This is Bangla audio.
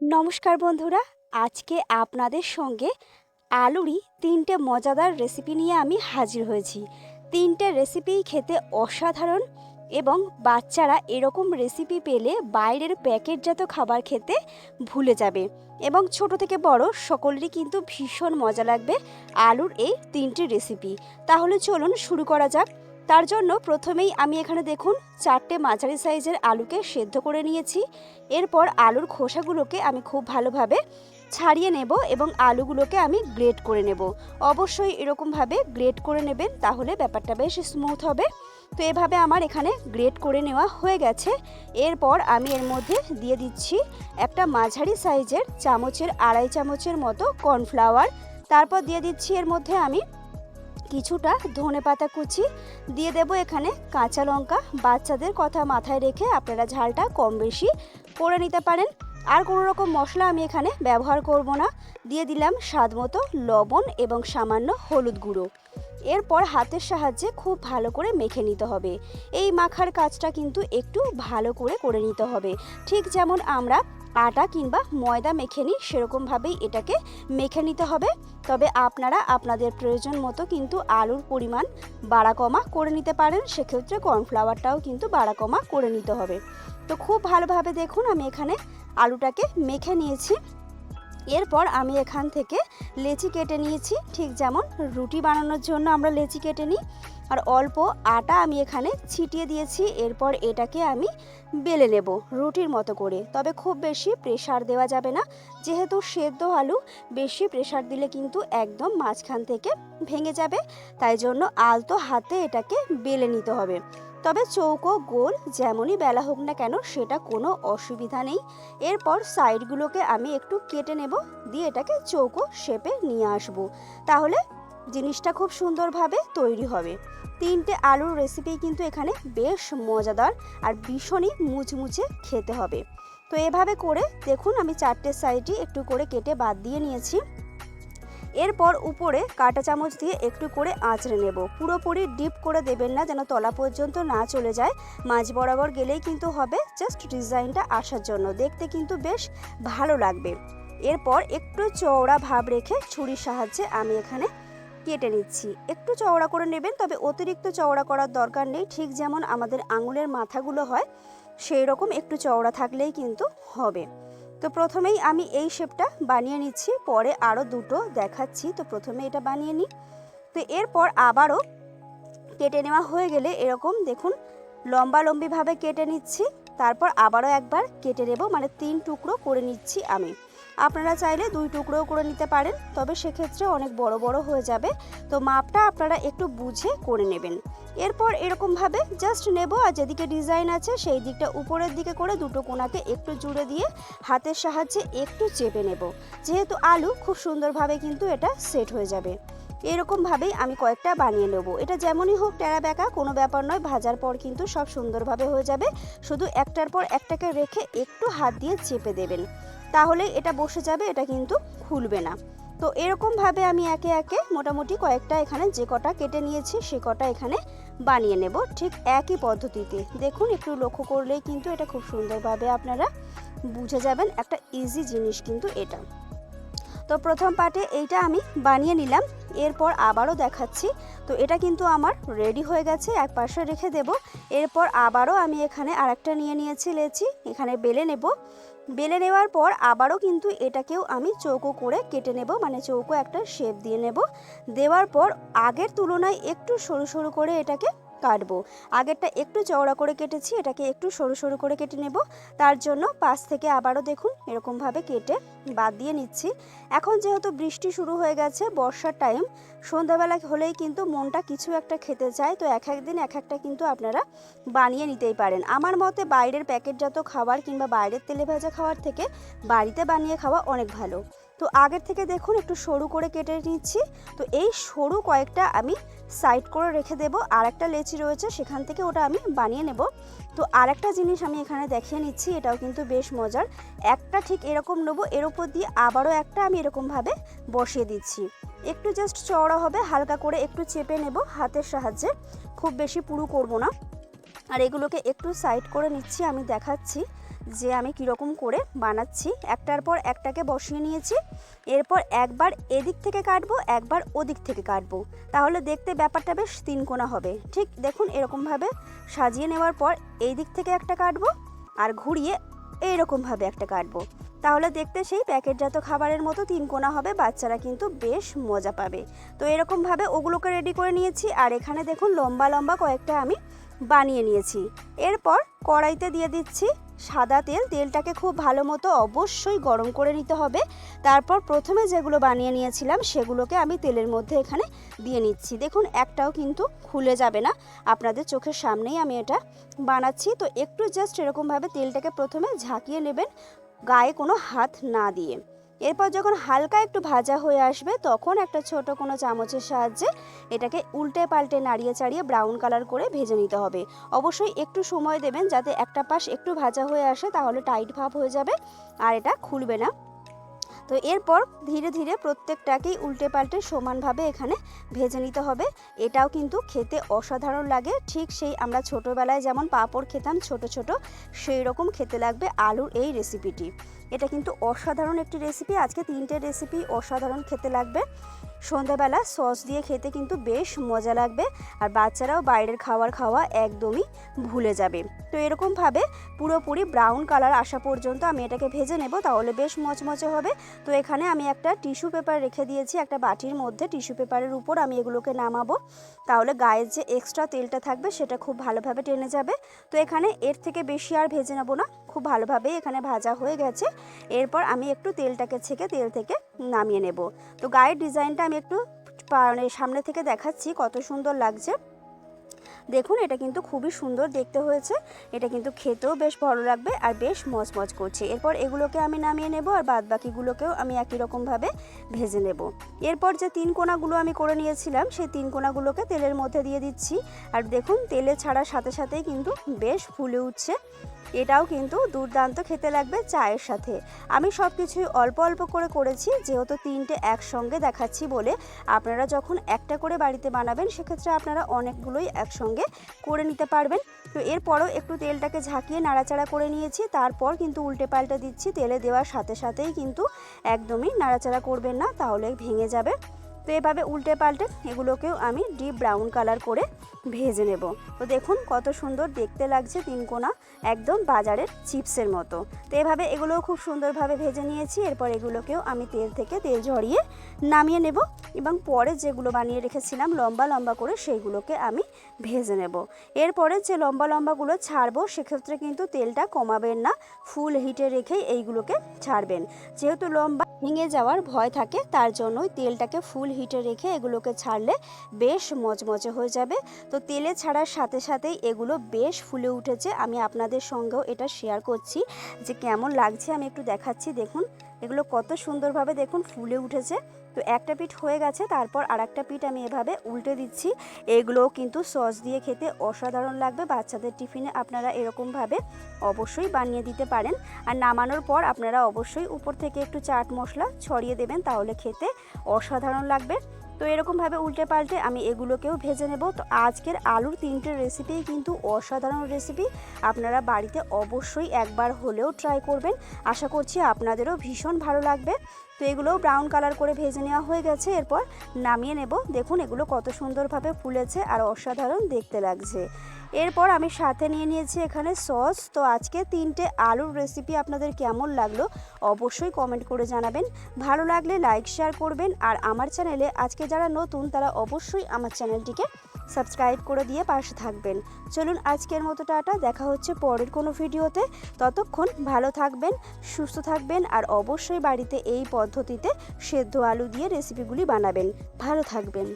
নমস্কার বন্ধুরা, আজকে আপনাদের সঙ্গে আলুরই তিনটে মজাদার রেসিপি নিয়ে আমি হাজির হয়েছি। তিনটে রেসিপিই খেতে অসাধারণ এবং বাচ্চারা এরকম রেসিপি পেলে বাইরের প্যাকেটজাত খাবার খেতে ভুলে যাবে এবং ছোট থেকে বড় সকলেরই কিন্তু ভীষণ মজা লাগবে আলুর এই তিনটি রেসিপি তাহলে চলুন শুরু করা যাক। তার জন্য প্রথমেই আমি এখানে দেখুন চারটে মাঝারি সাইজের আলুকে সেদ্ধ করে নিয়েছি। এরপর আলুর খোসাগুলোকে আমি খুব ভালোভাবে ছাড়িয়ে নেব এবং আলুগুলোকে আমি গ্রেট করে নেব। অবশ্যই এরকমভাবে গ্রেট করে নেবেন, তাহলে ব্যাপারটা বেশ স্মুথ হবে। তো এভাবে আমার এখানে গ্রেট করে নেওয়া হয়ে গেছে। এরপর আমি এর মধ্যে দিয়ে দিচ্ছি একটা মাঝারি সাইজের চামচের আড়াই চামচের মতো কর্নফ্লাওয়ার। তারপর দিয়ে দিচ্ছি এর মধ্যে আমি কিছুটা ধনে পাতা কুচি দিয়ে দেব এখানে কাঁচা লঙ্কা। বাচ্চাদের কথা মাথায় রেখে আপনারা ঝালটা কম বেশি করে নিতে পারেন। আর কোনো রকম মশলা আমি এখানে ব্যবহার করব না। দিয়ে দিলাম স্বাদ মতো লবণ এবং সামান্য হলুদ গুঁড়ো। এরপর হাতের সাহায্যে খুব ভালো করে মেখে নিতে হবে। এই মাখার কাজটা কিন্তু একটু ভালো করে করে নিতে হবে। ঠিক যেমন আমরা আটা কিংবা ময়দা মেখে নিই সেরকমভাবেই এটাকে মেখে নিতে হবে। তবে আপনারা আপনাদের প্রয়োজন মতো কিন্তু আলুর পরিমাণ বাড়া কমা করে নিতে পারেন, সেক্ষেত্রে কর্নফ্লাওয়ারটাও কিন্তু বাড়া কমা করে নিতে হবে। তো খুব ভালোভাবে দেখুন, আমি এখানে আলুটাকে মেখে নিয়েছি। এরপর আমি এখান থেকে লেচি কেটে নিয়েছি, ঠিক যেমন রুটি বানানোর জন্য আমরা লেচি কেটে নিই। আর অল্প আটা আমি এখানে ছিটিয়ে দিয়েছি। এরপর এটাকে আমি বেলে নেব রুটির মতো করে। তবে খুব বেশি প্রেশার দেওয়া যাবে না। যেহেতু সেদ্ধ আলু, বেশি প্রেশার দিলে কিন্তু একদম মাঝখান থেকে ভেঙে যাবে। তাই জন্য আলতো হাতে এটাকে বেলে নিতে হবে। তবে চৌকো গোল যেমনই বেলা হোক না কেন, সেটা কোনো অসুবিধা নেই। এরপর সাইডগুলোকে আমি একটু কেটে নেব। দিয়ে এটাকে চৌকো শেপে নিয়ে আসব। তাহলে জিনিসটা খুব সুন্দরভাবে তৈরি হবে। তিনটে আলুর রেসিপি কিন্তু এখানে বেশ মজাদার আর ভীষণই মুচমুচে খেতে হবে। তো এভাবে করে দেখুন আমি চারটে সাইডই একটু করে কেটে বাদ দিয়ে নিয়েছি। এরপর উপরে কাঁটা চামচ দিয়ে একটু করে আঁচড়ে নেব। পুরোপুরি ডিপ করে দেবেন না যেন তলা পর্যন্ত না চলে যায়। মাঝ বরাবর গেলেই কিন্তু হবে জাস্ট ডিজাইনটা আসার জন্য। দেখতে কিন্তু বেশ ভালো লাগবে। এরপর একটু চওড়া ভাব রেখে ছুরির সাহায্যে আমি এখানে কেটে নিচ্ছি। একটু চওড়া করে নেবেন, তবে অতিরিক্ত চওড়া করার দরকার নেই। ঠিক যেমন আমাদের আঙুলের মাথাগুলো হয়, সেই রকম একটু চওড়া থাকলেই কিন্তু হবে। তো প্রথমেই আমি এই শেপটা বানিয়ে নিচ্ছি, পরে আরও দুটো দেখাচ্ছি। তো প্রথমে এটা বানিয়ে নিই। তো এরপর আবারও কেটে নেওয়া হয়ে গেলে এরকম দেখুন লম্বা লম্বিভাবে কেটে নিচ্ছি। তারপর আবারও একবার কেটে নেব মানে তিন টুকরো করে নিচ্ছি আমি। আপনারা চাইলে দুই টুকরোও করে নিতে পারেন, তবে সেক্ষেত্রে অনেক বড় বড় হয়ে যাবে। তো মাপটা আপনারা একটু বুঝে করে নেবেন। এরপর এরকমভাবে জাস্ট নেব, আর যেদিকে ডিজাইন আছে সেই দিকটা উপরের দিকে করে দুটো কোনাকে একটু জুড়ে দিয়ে হাতের সাহায্যে একটু চেপে নেব। যেহেতু আলু, খুব সুন্দরভাবে কিন্তু এটা সেট হয়ে যাবে। এরকমভাবেই আমি কয়েকটা বানিয়ে নেব। এটা যেমনই হোক টেরা বেঁকা কোনো ব্যাপার নয়, ভাজার পর কিন্তু সব সুন্দরভাবে হয়ে যাবে। শুধু একটার পর একটাকে রেখে একটু হাত দিয়ে চেপে দেবেন। তাহলে এটা বসে যাবে, এটা কিন্তু খুলবে না। তো এরকমভাবে আমি একে একে মোটামুটি কয়েকটা এখানে যে কটা কেটে নিয়েছি, সে কটা এখানে বানিয়ে নেব ঠিক একই পদ্ধতিতে। দেখুন, একটু লক্ষ্য করলেই কিন্তু এটা খুব সুন্দরভাবে আপনারা বুঝে যাবেন, একটা ইজি জিনিস কিন্তু এটা। তো প্রথম পার্টে এইটা আমি বানিয়ে নিলাম, এরপর আবারও দেখাচ্ছি। তো এটা কিন্তু আমার রেডি হয়ে গেছে, এক পাশে রেখে দেব। এরপর আবারও আমি এখানে আরেকটা নিয়ে নিয়েছি লেচি, এখানে বেলে নেব। বেলে নেওয়ার পর আবারও কিন্তু এটাকেও আমি চৌকো করে কেটে নেব মানে চৌকো একটা শেপ দিয়ে নেব। দেওয়ার পর আগের তুলনায় একটু সরু সরু করে এটাকে কাটবো। আগেরটা একটু চওড়া করে কেটেছি, এটাকে একটু সরু সরু করে কেটে নেব। তার জন্য পাশ থেকে আবারও দেখুন, এরকমভাবে কেটে বাদ দিয়ে নিচ্ছি। এখন যেহেতু বৃষ্টি শুরু হয়ে গেছে, বর্ষার টাইম সন্ধ্যাবেলা হলেই কিন্তু মনটা কিছু একটা খেতে চায়। তো এক একদিন এক একটা কিন্তু আপনারা বানিয়ে নিতেই পারেন। আমার মতে বাইরের প্যাকেটজাত খাবার কিংবা বাইরের তেলে ভাজা খাওয়ার থেকে বাড়িতে বানিয়ে খাওয়া অনেক ভালো। তো আগের থেকে দেখুন, একটু সরু করে কেটে নিচ্ছি। তো এই সরু কয়েকটা আমি সাইড করে রেখে দেব। আর একটা লেচি রয়েছে, সেখান থেকে ওটা আমি বানিয়ে নেব। তো আরেকটা জিনিস আমি এখানে দেখিয়ে নিচ্ছি, এটাও কিন্তু বেশ মজার। একটা ঠিক এরকম নেব, এর উপর দিয়ে আবারও একটা আমি এরকমভাবে বসিয়ে দিচ্ছি। একটু জাস্ট চওড়া হবে, হালকা করে একটু চেপে নেব হাতের সাহায্যে। খুব বেশি পুরু করব না। আর এগুলোকে একটু সাইড করে নিচ্ছি, আমি দেখাচ্ছি। যে আমি কীরকম করে বানাচ্ছি, একটার পর একটাকে বসিয়ে নিয়েছি, এরপর একবার এদিক থেকে কাটবো, একবার ওদিক থেকে কাটবো। তাহলে দেখতে ব্যাপারটা বেশ তিনকোনা হবে। ঠিক দেখুন এরকমভাবে সাজিয়ে নেওয়ার পর এই দিক থেকে একটা কাটবো আর ঘুরিয়ে এইরকমভাবে একটা কাটবো। তাহলে দেখতে সেই প্যাকেটজাত খাবারের মতো তিন কোনা হবে, বাচ্চারা কিন্তু বেশ মজা পাবে। তো এরকমভাবে ওগুলোকে রেডি করে নিয়েছি আর এখানে দেখুন লম্বা লম্বা কয়েকটা আমি বানিয়ে নিয়েছি। এরপর কড়াইতে দিয়ে দিচ্ছি সাদা তেল, তেলটাকে খুব ভালো মতো অবশ্যই গরম করে নিতে হবে। তারপর প্রথমে যেগুলো বানিয়ে নিয়েছিলাম, সেগুলোকে আমি তেলের মধ্যে এখানে দিয়ে নিচ্ছি। দেখুন, একটাও কিন্তু খুলে যাবে না। আপনাদের চোখের সামনেই আমি এটা বানাচ্ছি। তো একটু জাস্ট এরকমভাবে তেলটাকে প্রথমে ঝাঁকিয়ে নেবেন, গায়ে কোনো হাত না দিয়ে। এরপর যখন হালকা একটু ভাজা হয়ে আসবে, তখন একটা ছোট কোনো চামচের সাহায্যে এটাকে উল্টে পাল্টে নাড়িয়ে চাড়িয়ে ব্রাউন কালার করে ভেজে নিতে হবে। অবশ্যই একটু সময় দেবেন যাতে একটা পাশ একটু ভাজা হয়ে আসে, তাহলে টাইট ভাব হয়ে যাবে আর এটা খুলবে না। তো এরপর ধীরে ধীরে প্রত্যেকটাকেই উল্টে পাল্টে সমানভাবে এখানে ভেজে নিতে হবে। এটাও কিন্তু খেতে অসাধারণ লাগে। ঠিক সেই আমরা ছোটোবেলায় যেমন পাঁপড় খেতাম ছোট ছোট, সেই রকম খেতে লাগবে আলুর এই রেসিপিটি এটা কিন্তু অসাধারণ একটি রেসিপি আজকে তিনটে রেসিপি অসাধারণ খেতে লাগবে। সন্ধ্যাবেলা সস দিয়ে খেতে কিন্তু বেশ মজা লাগবে আর বাচ্চারাও বাইরের খাবার খাওয়া একদমই ভুলে যাবে। তো এরকমভাবে পুরোপুরি ব্রাউন কালার আসা পর্যন্ত আমি এটাকে ভেজে নেব, তাহলে বেশ মচমচে হবে। তো এখানে আমি একটা টিস্যু পেপার রেখে দিয়েছি, একটা বাটির মধ্যে টিস্যু পেপারের উপর আমি এগুলোকে নামাবো। তাহলে গায়ের যে এক্সট্রা তেলটা থাকবে সেটা খুব ভালোভাবে টেনে যাবে। তো এখানে এর থেকে বেশি আর ভেজে নেব না। খুব ভালোভাবেই এখানে ভাজা হয়ে গেছে। এরপর আমি একটু তেলটাকে ছেঁকে তেল থেকে নামিয়ে নেব। তো গায়ের ডিজাইনটা আমি একটু মানে সামনে থেকে দেখাচ্ছি কত সুন্দর লাগছে। দেখুন, এটা কিন্তু খুবই সুন্দর দেখতে হয়েছে। এটা কিন্তু খেতেও বেশ ভালো লাগবে আর বেশ মচমচ করছে। এরপর এগুলোকে আমি নামিয়ে নেব আর বাদ বাকিগুলোকেও আমি একই রকমভাবে ভেজে নেব। এরপর যে তিন কোনাগুলো আমি করে নিয়েছিলাম, সেই তিন কোনাগুলোকে তেলের মধ্যে দিয়ে দিচ্ছি। আর দেখুন, তেলে ছাড়ার সাথে সাথেই কিন্তু বেশ ফুলে উঠছে। এটাও কিন্তু দুর্দান্ত খেতে লাগবে চায়ের সাথে। আমি সব কিছুই অল্প অল্প করে করেছি, যেহেতু তিনটে একসঙ্গে দেখাচ্ছি বলে। আপনারা যখন একটা করে বাড়িতে বানাবেন, সেক্ষেত্রে আপনারা অনেকগুলোই একসঙ্গে করে নিতে পারবেন। তো এরপরও একটু তেলটাকে ঝাঁকিয়ে নাড়াচাড়া করে নিয়েছি, তারপর কিন্তু উল্টে পাল্টে দিচ্ছি। তেলে দেওয়ার সাথে সাথেই কিন্তু একদমই নাড়াচাড়া করবেন না, তাহলে ভেঙে যাবে। তো এভাবে উল্টে পাল্টে এগুলোকেও আমি ডিপ ব্রাউন কালার করে ভেজে নেব। তো দেখুন কত সুন্দর দেখতে লাগছে তিনকোনা একদম বাজারের চিপসের মতো। তো এভাবে এগুলোও খুব সুন্দরভাবে ভেজে নিয়েছি, এরপর এগুলোকেও আমি তেল থেকে তেল ঝরিয়ে নামিয়ে নেব এবং পরে যেগুলো বানিয়ে রেখেছিলাম লম্বা লম্বা করে সেইগুলোকে আমি ভেজে নেব। এরপরে যে লম্বা লম্বাগুলো ছাড়বো সেক্ষেত্রে কিন্তু তেলটা কমাবেন না ফুল হিটে রেখেই এইগুলোকে ছাড়বেন। যেহেতু লম্বা ভেঙে যাওয়ার ভয় থাকে, তার জন্যই তেলটাকে ফুল হিটে রেখে এগুলোকে ছাড়লে বেশ মচমচে হয়ে যাবে। তো তেলে ছাড়ার সাথে সাথেই এগুলো বেশ ফুলে উঠেছে। আমি আপনাদের সঙ্গেও এটা শেয়ার করছি যে কেমন লাগছে, আমি একটু দেখাচ্ছি। দেখুন এগুলো কত সুন্দরভাবে দেখুন ফুলে উঠেছে। তো একটা পিঠ হয়ে গেছে, তারপর আর একটা পিঠ আমি এভাবে উল্টে দিচ্ছি। এগুলো কিন্তু সস দিয়ে খেতে অসাধারণ লাগবে, বাচ্চাদের টিফিনে আপনারা এরকমভাবে অবশ্যই বানিয়ে দিতে পারেন। আর নামানোর পর আপনারা অবশ্যই উপর থেকে একটু চাট মশলা ছড়িয়ে দেবেন, তাহলে খেতে অসাধারণ লাগবে। তো এরকমভাবে উল্টে পাল্টে আমি এগুলোকেও ভেজে নেব। তো আজকের আলুর তিনটে রেসিপি কিন্তু অসাধারণ রেসিপি আপনারা বাড়িতে অবশ্যই একবার হলেও ট্রাই করবেন। আশা করছি আপনাদেরও ভীষণ ভালো লাগবে। তো এগুলোও ব্রাউন কালার করে ভেজে নেওয়া হয়ে গেছে। এরপর নামিয়ে নেব। দেখুন, এগুলো কত সুন্দরভাবে ফুলেছে আর অসাধারণ দেখতে লাগছে। এরপর আমি সাথে নিয়ে নিয়েছি এখানে সস। তো আজকে তিনটে আলুর রেসিপি আপনাদের কেমন লাগল অবশ্যই কমেন্ট করে জানাবেন। ভালো লাগলে লাইক শেয়ার করবেন। আর আমার চ্যানেলে আজকে যারা নতুন, তারা অবশ্যই আমার চ্যানেলটিকে সাবস্ক্রাইব করে দিয়ে পাশে থাকবেন। চলুন আজকের মতো টাটা, দেখা হচ্ছে পরের কোনো ভিডিওতে। ততক্ষণ ভালো থাকবেন, সুস্থ থাকবেন, আর অবশ্যই বাড়িতে এই পদ্ধতিতে সেদ্ধ আলু দিয়ে রেসিপিগুলি বানাবেন। ভালো থাকবেন।